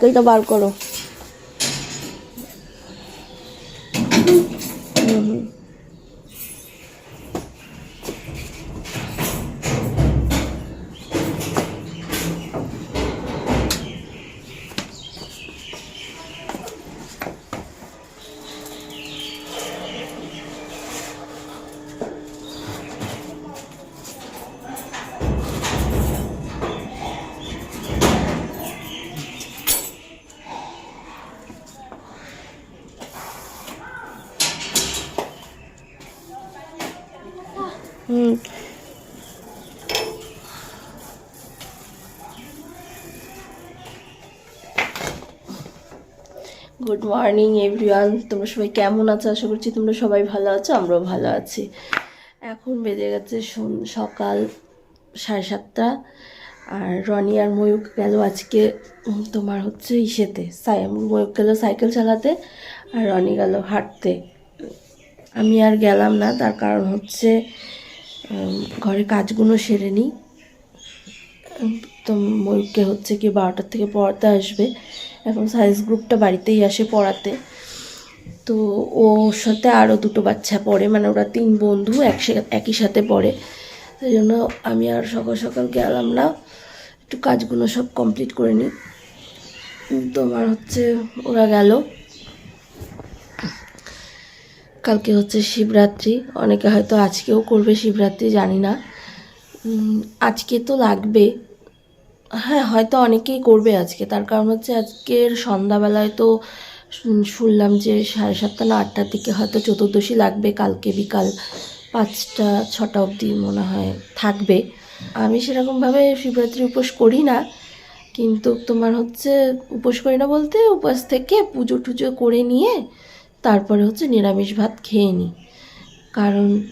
সাইকেলটা বার করো। Good morning everyone তোমরা সবাই কেমন আছো? আশা করছি তোমরা সবাই ভালো আছো, আমরাও ভালো আছি। এখন বেজে গেছে সকাল সাড়ে সাতটা। আর রনি আর ময়ূক গেল আজকে তোমার হচ্ছে ইসেতে, সাই ময়ূক গেল সাইকেল চালাতে আর রনি গেল হাঁটতে। আমি আর গেলাম না, তার কারণ হচ্ছে ঘরে কাজগুলো সেরে নিই। তো ময়ূরকে হচ্ছে কি বারোটার থেকে পড়াতে আসবে। এখন সায়েন্স গ্রুপটা বাড়িতেই আসে পড়াতে। তো ওর সাথে আরও দুটো বাচ্চা পড়ে মানে ওরা তিন বন্ধু একসাথে একই সাথে পড়ে। সেই জন্য আমি আর সকাল সকাল গেলাম না, একটু কাজগুলো সব কমপ্লিট করে নিই। তোমার হচ্ছে, ওরা গেল। কালকে হচ্ছে শিবরাত্রি, অনেকে হয়তো আজকেও করবে শিবরাত্রি, জানি না। আজকে তো লাগবে হ্যাঁ হয়তো অনেকেই করবে আজকে। তার কারণ হচ্ছে আজকের সন্ধ্যাবেলায় তো শুন- শুনলাম যে সাড়ে সাতটা না আটটার দিকে হয়তো চতুর্দশী লাগবে, কালকে বিকাল পাঁচটা, ছটা অবধি মনে হয় থাকবে। আমি সেরকমভাবে শিবরাত্রি উপোস করি না, কিন্তু তোমার হচ্ছে উপোস করি না বলতে উপোস থেকে পুজো টুজো করে নিয়ে তারপরে হচ্ছে নিরামিষ ভাত খেয়ে নিই। কারণ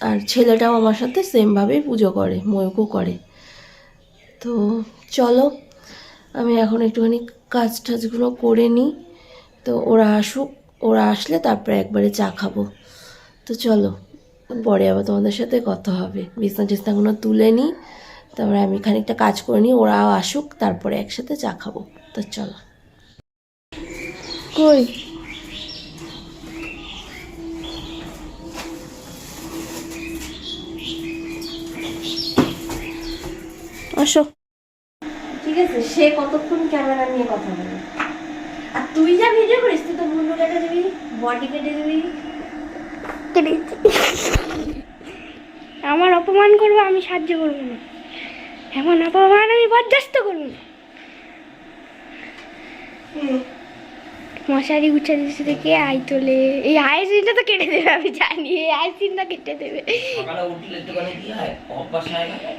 আর ছেলেটাও আমার সাথে সেমভাবেই পুজো করে, ময়ূকও করে। তো চলো, আমি এখন একটুখানি কাজ টাজগুলো করে নিই। তো ওরা আসুক, ওরা আসলে তারপরে একবারে চা খাব। তো চলো, পরে আবার তোমাদের সাথে কথা হবে। বিছনা টিছনাগুলো তুলে নিই, তারপরে আমি খানিকটা কাজ করে নিই, ওরাও আসুক, তারপরে একসাথে চা খাব। তো চলো। কই? আসো। ঠিক আছে সে কতক্ষণ ক্যামেরা নিয়ে কথা বলে। আর তুই যা ভিডিও করিস তুই তো মুন্ডু কেটে দিবি বডি কেটে দিবি আমার অপমান করব আমি সাহায্য করব না। এমন অপমান আমি বরদাস্ত করব না। মশারি গুছা দিচ্ছে থেকে আই তোলে। এই আই সিনটা তো কেটে দেবে আমি জানি এই আই সিনটা কেটে দেবে। সকালে উঠলে একটুখানি কি হয়? অভ্যাস হয়ে গেলে?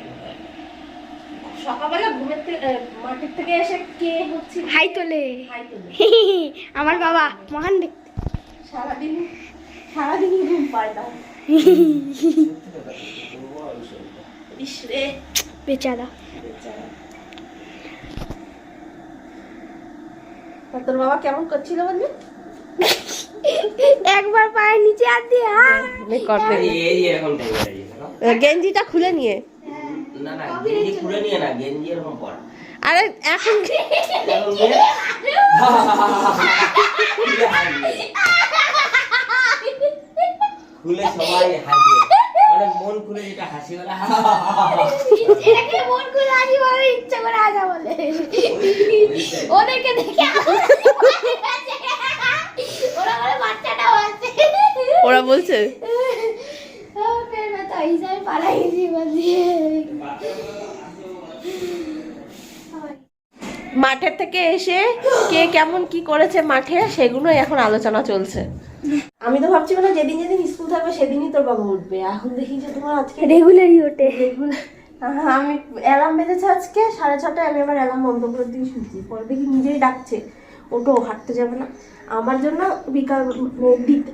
সকালবেলা ঘুমের থেকে মাঠের থেকে এসে কে হচ্ছে? হাই তোলে। হাই তোলে। আমার বাবা মহান দেখতে সারাদিন সারাদিন ঘুম পায় না। বেচারা। তোর বাবা কেমন করছিল একবার পায়ের নিচে হাত দিয়ে আর গেঞ্জিটা খুলে নিয়ে। না না গেঞ্জি খুলে নিয়ে না গেঞ্জি এরকম পর। আরে এখন খুলে সবাই হাসবে মানে মন খুলে যেটা হাসি এটাকে মন ইচ্ছা করে বলে। ওদেরকে দেখে। ওরা বলে বলছে পালাই গেছি বলছে। মাঠের থেকে এসে কে কেমন কি করেছে মাঠে সেগুলো এখন আলোচনা চলছে। আমি তো ভাবছি মানে যেদিন যেদিন স্কুল থাকবে সেদিনই তোর বাবা উঠবে। এখন দেখি যে তোমার আজকে রেগুলারই ওঠে। রেগুলার আমি অ্যালার্ম বেঁধেছে আজকে সাড়ে ছটায় আমি আবার অ্যালার্ম বন্ধ করে দিয়ে শুনছি পরে দেখি নিজেই ডাকছে। ওটো হাঁটতে যাবে না। আমার জন্য বিকাল মানে দিতে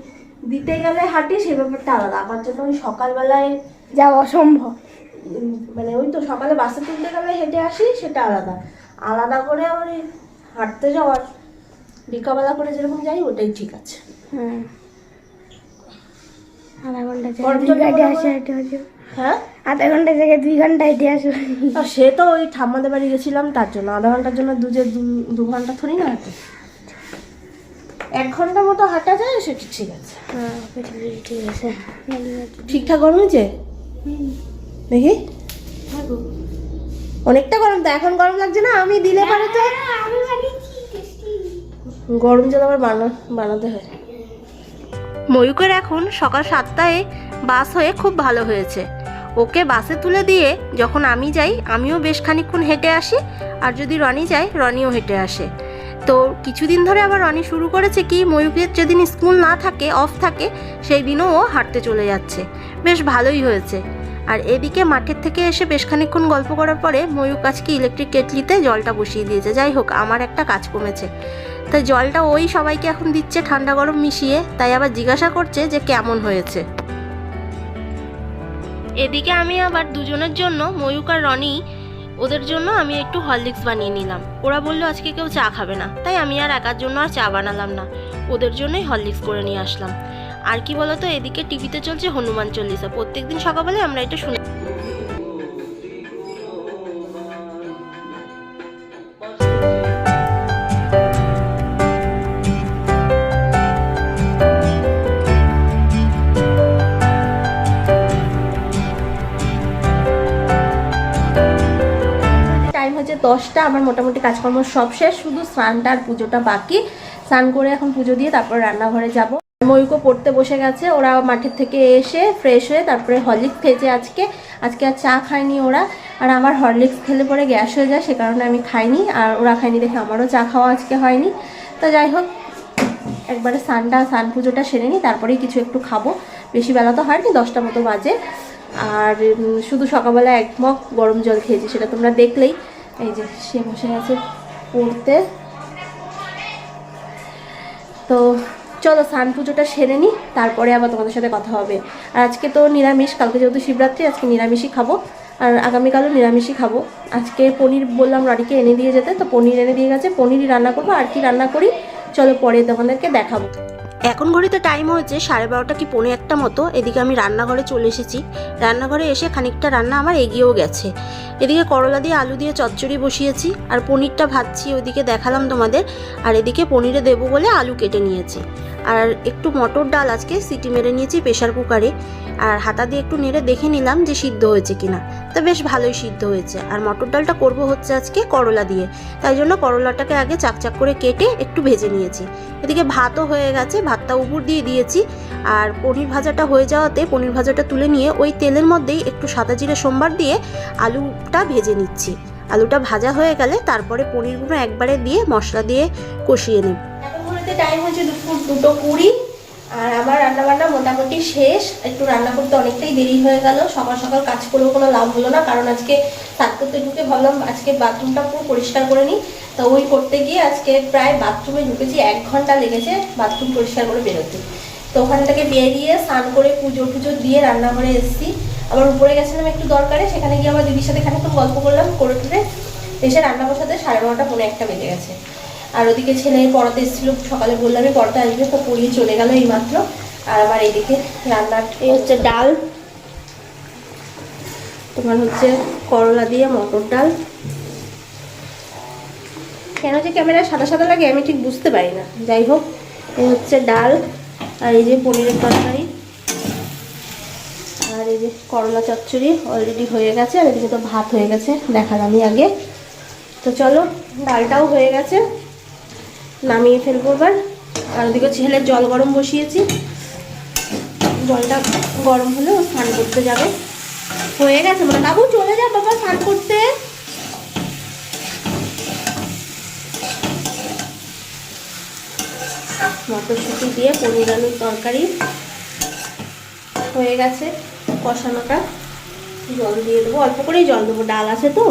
দিতে গেলে হাঁটি সে ব্যাপারটা আলাদা। আমার জন্য ওই সকালবেলায় যাওয়া অসম্ভব। মানে ওই তো সকালে বাসে তুলতে গেলে হেঁটে আসি সেটা আলাদা। আলাদা করে আবার হাঁটতে যাওয়ার বিকালবেলা করে যেরকম যাই ওটাই ঠিক আছে। হুম আধা ঘণ্টা আসে হেঁটে আসো হ্যাঁ? আধা ঘণ্টা থেকে দুই ঘণ্টা হেঁটে আসো আর সে তো ওই ঠাম্মাদের বাড়ি গেছিলাম তার জন্য আধা ঘণ্টার জন্য দু যে দু- ঘণ্টা থরি না হাঁটে এক ঘণ্টা মতো হাঁটা যায় সেটা ঠিক আছে। হ্যাঁ ঠিক আছে। ঠিকঠাক গরম হয়েছে? দেখি? অনেকটা গরম তো এখন গরম লাগছে না? আমি দিলে পারে তো। গরম জল আবার বানা বানাতে হয়। ময়ূকের এখন সকাল সাতটায় বাস হয়ে খুব ভালো হয়েছে। ওকে বাসে তুলে দিয়ে যখন আমি যাই আমিও বেশ খানিকক্ষণ হেঁটে আসি আর যদি রনি যায় রনিও হেঁটে আসে। তো কিছুদিন ধরে আবার রনি শুরু করেছে কি ময়ূকের যেদিন স্কুল না থাকে অফ থাকে সেই দিনও ও হাঁটতে চলে যাচ্ছে। বেশ ভালোই হয়েছে। আর এদিকে মাঠের থেকে এসে বেশ খানিকক্ষণ গল্প করার পরে ময়ূক আজকে ইলেকট্রিক কেটলিতে জলটা বসিয়ে দিয়েছে। যাই হোক, আমার একটা কাজ কমেছে। তাই জলটা ওই সবাইকে এখন দিচ্ছে ঠান্ডা গরম মিশিয়ে। তাই আবার জিজ্ঞাসা করছে যে কেমন হয়েছে। এদিকে আমি আবার দুজনের জন্য, ময়ূক আর রনি, ওদের জন্য আমি একটু হরলিক্স বানিয়ে নিলাম। ওরা বলল, আজকে কেউ চা খাবে না। তাই আমি আর একার জন্য আর চা বানালাম না। ওদের জন্যই হরলিক্স করে নিয়ে আসলাম। আর কি বলতো, এদিকে টিভিতে চলছে হনুমান চল্লিশা। প্রত্যেকদিন সকালবেলা আমরা এটা শুনে। হচ্ছে দশটা, আমার মোটামুটি কাজকর্ম সব শেষ, শুধু স্নানটা আর পুজোটা বাকি। স্নান করে এখন পুজো দিয়ে তারপর রান্নাঘরে যাব। ময়ূকও পড়তে বসে গেছে। ওরা মাঠের থেকে এসে ফ্রেশ হয়ে তারপরে হরলিক্স খেয়েছে আজকে। আজকে আর চা খায়নি ওরা। আর আমার হরলিক্স খেলে পরে গ্যাস হয়ে যায়, সে কারণে আমি খাইনি। আর ওরা খায়নি দেখে আমারও চা খাওয়া আজকে হয়নি। তো যাই হোক, একবারে স্নানটা সান পুজোটা সেরে নিই, তারপরেই কিছু একটু খাব। বেশি বেলা তো হয়নি, দশটা মতো বাজে। আর শুধু সকালবেলা এক মগ গরম জল খেয়েছি, সেটা তোমরা দেখলেই। এই যে সে বসে গেছে পড়তে। চলো সান পুজোটা সেরে নিই তারপরে আবার তোমাদের সাথে কথা হবে। আর আজকে তো নিরামিষ, কালকে যেহেতু শিবরাত্রি, আজকে নিরামিষই খাব। আর আগামীকালও নিরামিষই খাব। আজকে পনির বললাম রাড়িকে এনে দিয়ে যেতে, তো পনির এনে দিয়ে গেছে, পনিরই রান্না করব, আর কি রান্না করি, চলো পরে তোমাদেরকে দেখাবো। এখন ঘড়িতে টাইম হয়েছে সাড়ে বারোটা কি পৌনে একটা মতো। এদিকে আমি রান্নাঘরে চলে এসেছি। রান্নাঘরে এসে খানিকটা রান্না আমার এগিয়েও গেছে। এদিকে করলা দিয়ে আলু দিয়ে চচ্চড়ি বসিয়েছি আর পনিরটা ভাজছি, ওইদিকে দেখালাম তোমাদের। আর এদিকে পনিরে দেবো বলে আলু কেটে নিয়েছি। আর একটু মটর ডাল আজকে সিটি মেরে নিয়েছি প্রেশার কুকারে। আর হাতা দিয়ে একটু নেড়ে দেখে নিলাম যে সিদ্ধ হয়েছে কিনা। তা বেশ ভালোই সিদ্ধ হয়েছে। আর মটর ডালটা করব হচ্ছে আজকে করলা দিয়ে। তাই জন্য করলাটাকে আগে চাকচাক করে কেটে একটু ভেজে নিয়েছি। এদিকে ভাতও হয়ে গেছে, ভাতটা উপর দিয়ে দিয়েছি। আর পনির ভাজাটা হয়ে যাওয়াতে পনির ভাজাটা তুলে নিয়ে ওই তেলের মধ্যেই একটু সাদা জিরে সোমবার দিয়ে আলুটা ভেজে নিচ্ছি। আলুটা ভাজা হয়ে গেলে তারপরে পনিরগুলো একবারে দিয়ে মশলা দিয়ে কষিয়ে নেব। এখন টাইম হচ্ছে দুপুর দুটো কুড়ি। আর আমার রান্না বান্না মোটামুটি শেষ। একটু রান্না করতে অনেকটাই দেরি হয়ে গেল। সকাল সকাল কাজ করেও কোনো লাভ হলো না, কারণ আজকে সাত করতে ঢুকে ভাবলাম আজকে বাথরুমটা পুরো পরিষ্কার করে নিই। তো ওই করতে গিয়ে আজকে প্রায় বাথরুমে ঢুকেছি, এক ঘণ্টা লেগেছে বাথরুম পরিষ্কার করে বেরোতে। তো ওখান থেকে বেরিয়ে স্নান করে পুজো টুজো দিয়ে রান্নাঘরে এসেছি। আবার উপরে গেছিলাম একটু দরকারে, সেখানে গিয়ে আমার দিদির সাথে খানিকক্ষণ গল্প করলাম, করে টুরে এসে রান্না বসাতে সাড়ে বারোটা পৌনে একটা বেজে গেছে। আর ওদিকে ছেলে পড়াতে এসেছিল, সকালে বললামই পড়াতে আসবে। তো পড়িয়ে চলে গেল এই মাত্র আর আমার এইদিকে রান্নার এই হচ্ছে ডাল। তোমার হচ্ছে করলা দিয়ে মটর ডাল। কেন যে ক্যামেরা সাদা সাদা লাগে আমি ঠিক বুঝতে পারি না। যাই হোক, এই হচ্ছে ডাল আর এই যে পনিরের তরকারি। আর এই যে করলা চচ্চড়ি অলরেডি হয়ে গেছে, আর এদিকে তো ভাত হয়ে গেছে, দেখালামই আগে। তো চলো, ডালটাও হয়ে গেছে। নামিয়ে ফেলব এবার। আর ওদিকে ছেলের জল গরম বসিয়েছি। জলটা গরম হলে ও স্নান করতে যাবে। হয়ে গেছে মানে বাবু, চলে যা বাবা স্নান করতে। মটরশুঁটি দিয়ে পনির আলুর তরকারি। হয়ে গেছে কষানোটা। জল দিয়ে দেবো। অল্প করেই জল দেবো। ডাল আছে তো?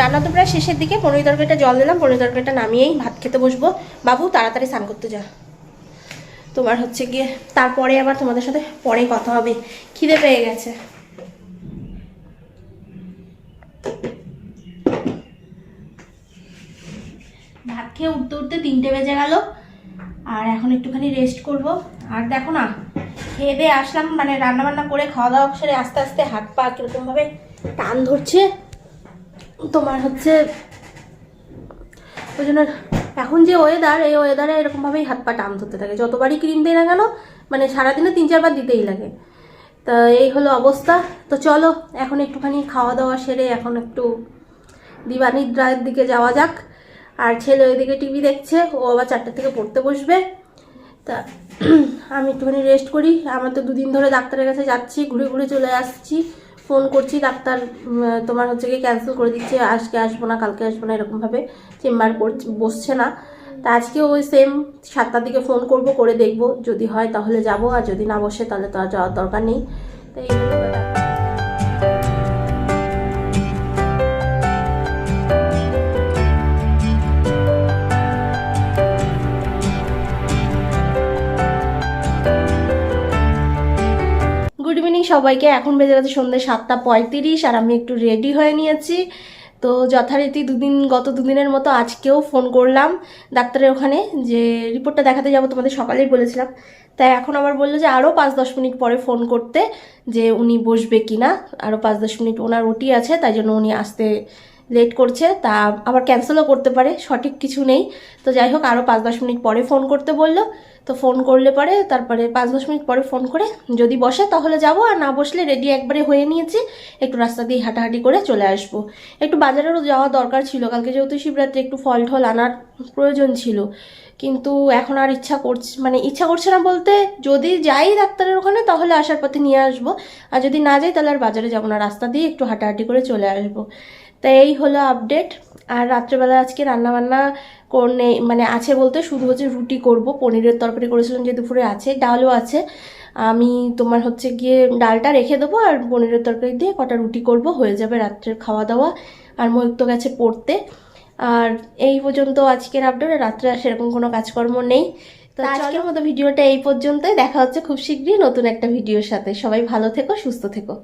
রান্না তো প্রায় শেষের দিকে। পনির তরকারিটা জল দিলাম, পনির তরকারিটা নামিয়েই ভাত খেতে বসবো। বাবু, তাড়াতাড়ি স্নান করতে যা। তোমার হচ্ছে গিয়ে, তারপরে আবার তোমাদের সাথে পরে কথা হবে। খিদে পেয়ে গেছে। ভাত খেয়ে উঠতে উঠতে তিনটে বেজে গেল। আর এখন একটুখানি রেস্ট করব। আর দেখো না, খেয়ে আসলাম মানে রান্না বান্না করে খাওয়া দাওয়া করে আস্তে আস্তে হাত পা কীরকমভাবে টান ধরছে। তোমার হচ্ছে, ওই জন্য এখন যে ওয়েদার এই ওয়েদারে এরকমভাবেই হাত পা টান ধরতে থাকে। যতবারই ক্রিম দিই না কেন মানে সারাদিনে তিন, চারবার দিতেই লাগে। তা এই হলো অবস্থা। তো চলো, এখন একটুখানি খাওয়া দাওয়া সেরে এখন একটু দিবানিদ্রায়ের দিকে যাওয়া যাক। আর ছেলে ওইদিকে টিভি দেখছে, ও আবার চারটে থেকে পড়তে বসবে। তা আমি একটুখানি রেস্ট করি। আমার তো দুদিন ধরে ডাক্তারের কাছে যাচ্ছি, ঘুরে ঘুরে চলে আসছি। ফোন করছি, ডাক্তার তোমার হচ্ছে কি ক্যান্সেল করে দিচ্ছে, আজকে আসব না, কালকে আসব না, এরকমভাবে চেম্বার করছে, বসছে না। তা আজকে ওই সেম সাতটার দিকে ফোন করব, করে দেখব, যদি হয় তাহলে যাব, আর যদি না বসে তাহলে তো আর যাওয়ার দরকার নেই। তাই ইভিনিং সবাইকে এখন বেজে গেছে সন্ধ্যে সাতটা পঁয়ত্রিশ আর আমি একটু রেডি হয়ে নিয়েছি। তো যথারীতি দুদিন, গত দুদিনের মতো আজকেও ফোন করলাম ডাক্তারের ওখানে যে রিপোর্টটা দেখাতে যাব তোমাদের সকালেই বলেছিলাম। তাই এখন আবার বলল যে আরও পাঁচ দশ মিনিট পরে ফোন করতে যে উনি বসবে কি না আরও পাঁচ দশ মিনিট ওনার ওটি আছে, তাই জন্য উনি আসতে লেট করছে। তা আবার ক্যান্সেলও করতে পারে, সঠিক কিছু নেই। তো যাই হোক আরও পাঁচ দশ মিনিট পরে ফোন করতে বলল। তো ফোন করলে পরে, তারপরে পাঁচ দশ মিনিট পরে ফোন করে যদি বসে তাহলে যাব, আর না বসলে রেডি একবারে হয়ে নিয়েছি, একটু রাস্তা দিয়ে হাঁটাহাঁটি করে চলে আসব। একটু বাজারেরও যাওয়া দরকার ছিল, কালকে যেহেতু শিবরাত্রি একটু ফল ঠল আনার প্রয়োজন ছিল। কিন্তু এখন আর ইচ্ছা করছে মানে ইচ্ছা করছে না বলতে, যদি যাই ডাক্তারের ওখানে তাহলে আসার পথে নিয়ে আসব, আর যদি না যাই তাহলে আর বাজারে যাব না, রাস্তা দিয়ে একটু হাঁটাহাঁটি করে চলে আসব। তাই এই হলো আপডেট আর রাত্রেবেলা আজকে রান্নাবান্না করনে মানে আছে বলতে শুধু হচ্ছে রুটি করব পনিরের তরকারি করেছিলাম যে দুপুরে আছে ডালও আছে। আমি তোমার হচ্ছে গিয়ে ডালটা রেখে দেবো আর পনিরের তরকারি দিয়ে কটা রুটি করব হয়ে যাবে রাত্রের খাওয়া দাওয়া আর ময়ূক তো গেছে পড়তে। আর এই পর্যন্ত আজকের আপডেট রাত্রে আর সেরকম কোনো কাজকর্ম নেই। তো আজকের মতো ভিডিওটা এই পর্যন্তই। দেখা হচ্ছে খুব শীঘ্রই নতুন একটা ভিডিওর সাথে। সবাই ভালো থেকো সুস্থ থেকো।